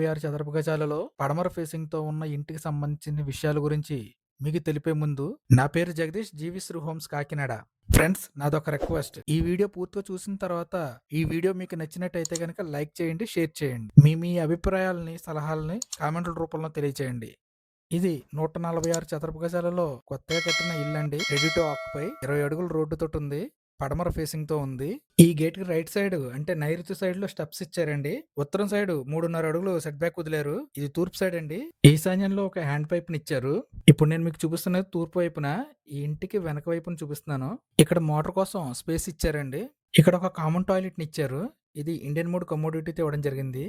నలభై ఆరు చదరపు గజాలలో పడమర ఫేసింగ్తో ఉన్న ఇంటికి సంబంధించిన విషయాల గురించి మీకు తెలిపే ముందు నా పేరు Jagadish GV Sri Homes Kakinada. Friends నాదొక రిక్వెస్ట్. ఈ వీడియో పూర్తిగా చూసిన తర్వాత ఈ వీడియో మీకు నచ్చినట్టయితే కనుక లైక్ చేయండి షేర్ చేయండి. మీ మీ అభిప్రాయాలని సలహాలని కామెంట్ల రూపంలో తెలియచేయండి. ఇది నూట నలభై ఆరు చదరపు గజాలలో కొత్తగా కట్టిన ఇల్లు అండి రెడీ టు ఆక్యుపై ఇరవై అడుగుల రోడ్డు తోటి ఉంది. పడమర ఫేసింగ్తో ఉంది. ఈ గేట్కి రైట్ సైడ్ అంటే నైరుతి సైడ్లో స్టెప్స్ ఇచ్చారండి. ఉత్తరం సైడ్ మూడున్నర అడుగులు సెట్ బ్యాక్ వదిలేరు. ఇది తూర్పు సైడ్ అండి. ఈశాన్యంలో ఒక హ్యాండ్ పైప్ని ఇచ్చారు. ఇప్పుడు నేను మీకు చూపిస్తున్నది తూర్పు వైపున. ఈ ఇంటికి వెనక వైపున చూపిస్తున్నాను. ఇక్కడ మోటార్ కోసం స్పేస్ ఇచ్చారండి. ఇక్కడ ఒక కామన్ టాయిలెట్ని ఇచ్చారు. ఇది ఇండియన్ మోడ్ కమోడిటీతో ఇవ్వడం జరిగింది.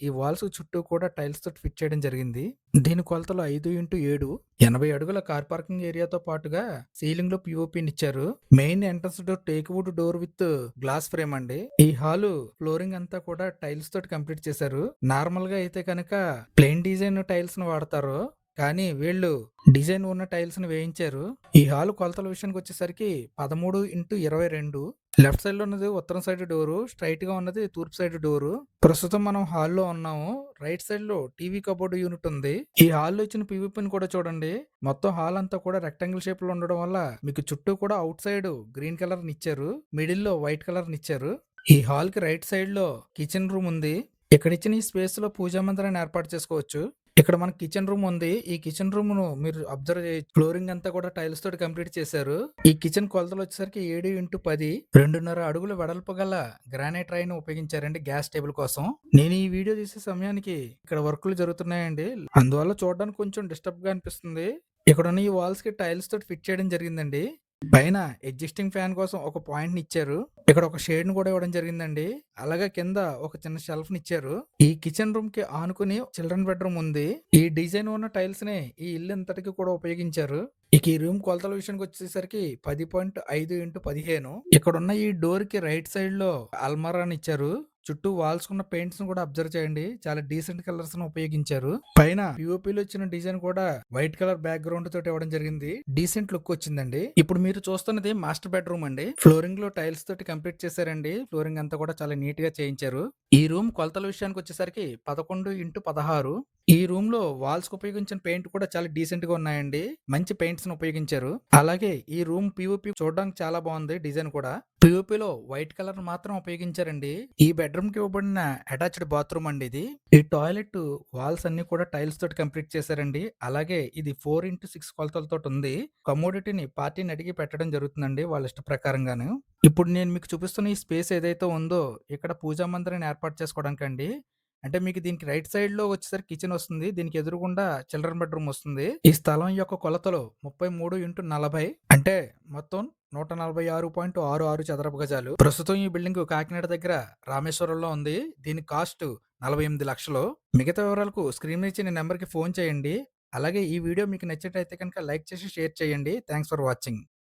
ఈ వాల్స్ చుట్టూ కూడా టైల్స్ తోటి ఫిట్ చేయడం జరిగింది. దీని కొలతలు ఐదు ఇంటూ ఏడు ఎనభై అడుగుల కార్ పార్కింగ్ ఏరియాతో పాటుగా సీలింగ్లో పిఓపిని ఇచ్చారు. Main entrance door teak wood door with glass frame అండి. ఈ హాలు ఫ్లోరింగ్ అంతా కూడా టైల్స్ తోటి కంప్లీట్ చేశారు. నార్మల్గా అయితే కనుక ప్లెయిన్ డిజైన్ టైల్స్ను వాడతారు. కానీ వీళ్ళు డిజైన్ ఉన్న టైల్స్ని వేయించారు. ఈ హాల్ కొలతల విషయానికి వచ్చేసరికి పదమూడు ఇంటూ ఇరవై రెండు. లెఫ్ట్ సైడ్లో ఉన్నది ఉత్తరం సైడ్ డోరు స్ట్రైట్గా ఉన్నది తూర్పు సైడ్ డోరు. ప్రస్తుతం మనం హాల్లో ఉన్నాము. రైట్ సైడ్లో టీవీ కబోర్డ్ యూనిట్ ఉంది. ఈ హాల్లో ఇచ్చిన పీవీపీని కూడా చూడండి. మొత్తం హాల్ అంతా కూడా రెక్టాంగిల్ షేప్లో ఉండడం వల్ల మీకు చుట్టూ కూడా అవుట్ సైడ్ గ్రీన్ కలర్ నిచ్చారు మిడిల్లో వైట్ కలర్ నిచ్చారు ఈ హాల్కి రైట్ సైడ్లో కిచెన్ రూమ్ ఉంది. ఇక్కడ ఇచ్చిన ఈ స్పేస్లో పూజా మందిరాన్ని ఏర్పాటు చేసుకోవచ్చు. ఇక్కడ మన కిచెన్ రూమ్ ఉంది. ఈ కిచెన్ రూమ్ను మీరు అబ్జర్వ్ చేయొచ్చు ఫ్లోరింగ్ అంతా కూడా టైల్స్ తోటి కంప్లీట్ చేశారు. ఈ కిచెన్ కొలతలు వచ్చేసరికి ఏడు ఇంటూ పది రెండున్నర అడుగులు వెడల్పు గల గ్రానైట్ రాయిని ఉపయోగించారండి గ్యాస్ టేబుల్ కోసం. నేను ఈ వీడియో తీసే సమయానికి ఇక్కడ వర్కులు జరుగుతున్నాయండి. అందువల్ల చూడడానికి కొంచెం డిస్టర్బ్గా అనిపిస్తుంది. ఇక్కడ ఉన్న ఈ వాల్స్కి టైల్స్ తోటి ఫిట్ చేయడం జరిగిందండి. పైన ఎగ్జిస్టింగ్ ఫ్యాన్ కోసం ఒక పాయింట్ని ఇచ్చారు. ఇక్కడ ఒక షేడ్ని కూడా ఇవ్వడం జరిగిందండి. అలాగే కింద ఒక చిన్న షెల్ఫ్ని ఇచ్చారు. ఈ కిచెన్ రూమ్కి ఆనుకుని చిల్డ్రన్ బెడ్రూమ్ ఉంది. ఈ డిజైన్ ఉన్న టైల్స్ని ఈ ఇల్లు ఇంతటికి కూడా ఉపయోగించారు. ఇక ఈ రూమ్ కొలతల విషయానికి వచ్చేసరికి పది పాయింట్ ఐదు ఇంటూ పదిహేను. ఇక్కడ ఉన్న ఈ డోర్కి రైట్ సైడ్లో అల్మారాని ఇచ్చారు. చుట్టూ వాల్స్ ఉన్న పెయింట్స్ను కూడా అబ్జర్వ్ చేయండి. చాలా డీసెంట్ కలర్స్ను ఉపయోగించారు. పైన పిఓపి లో ఇచ్చిన డిజైన్ కూడా వైట్ కలర్ బ్యాక్ గ్రౌండ్ తోటి ఇవ్వడం జరిగింది. డీసెంట్ లుక్ వచ్చిందండి. ఇప్పుడు మీరు చూస్తున్నది మాస్టర్ బెడ్రూమ్ అండి. ఫ్లోరింగ్లో టైల్స్ తోటి కంప్లీట్ చేశారండి. ఫ్లోరింగ్ అంతా కూడా చాలా నీట్గా చేయించారు. ఈ రూమ్ కొలతల విషయానికి వచ్చేసరికి పదకొండు ఇంటూ పదహారు. ఈ రూమ్లో వాల్స్కు ఉపయోగించిన పెయింట్ కూడా చాలా డీసెంట్గా ఉన్నాయండి. మంచి పెయింట్స్ని ఉపయోగించారు. అలాగే ఈ రూమ్ పిఓపి చూడడానికి చాలా బాగుంది డిజైన్ కూడా. పిఓపి లో వైట్ కలర్ మాత్రం ఉపయోగించారండి. ఈ బెడ్రూమ్కి ఇవ్వబడిన అటాచ్డ్ బాత్రూమ్ అండి ఇది. ఈ టాయిలెట్ వాల్స్ అన్ని కూడా టైల్స్ తోటి కంప్లీట్ చేశారండి. అలాగే ఇది ఫోర్ ఇంటూ సిక్స్ కొలతలతో ఉంది. కమోడిటీని పార్టీని అడిగి పెట్టడం జరుగుతుందండి వాళ్ళ ఇష్ట ప్రకారంగాను. ఇప్పుడు నేను మీకు చూపిస్తున్న ఈ స్పేస్ ఏదైతే ఉందో ఇక్కడ పూజా మందిరాన్ని ఏర్పాటు చేసుకోవడానికి అండి అంటే మీకు దీనికి రైట్ సైడ్లో వచ్చేసరికి కిచెన్ వస్తుంది. దీనికి ఎదురుగుండా చిల్డ్రన్ బెడ్రూమ్ వస్తుంది. ఈ స్థలం యొక్క కొలతలు ముప్పై మూడు ఇంటూ నలభై అంటే మొత్తం నూట నలభై ఆరు పాయింట్ ఆరు ఆరు చదరపు గజాలు. ప్రస్తుతం ఈ బిల్డింగ్ కాకినాడ దగ్గర రామేశ్వరంలో ఉంది. దీని కాస్ట్ నలభై ఎనిమిది లక్షలు. మిగతా వివరాలకు స్క్రీన్ ఇచ్చిన నెంబర్కి ఫోన్ చేయండి. అలాగే ఈ వీడియో మీకు నచ్చినట్టయితే కనుక లైక్ చేసి షేర్ చేయండి. Thanks for watching.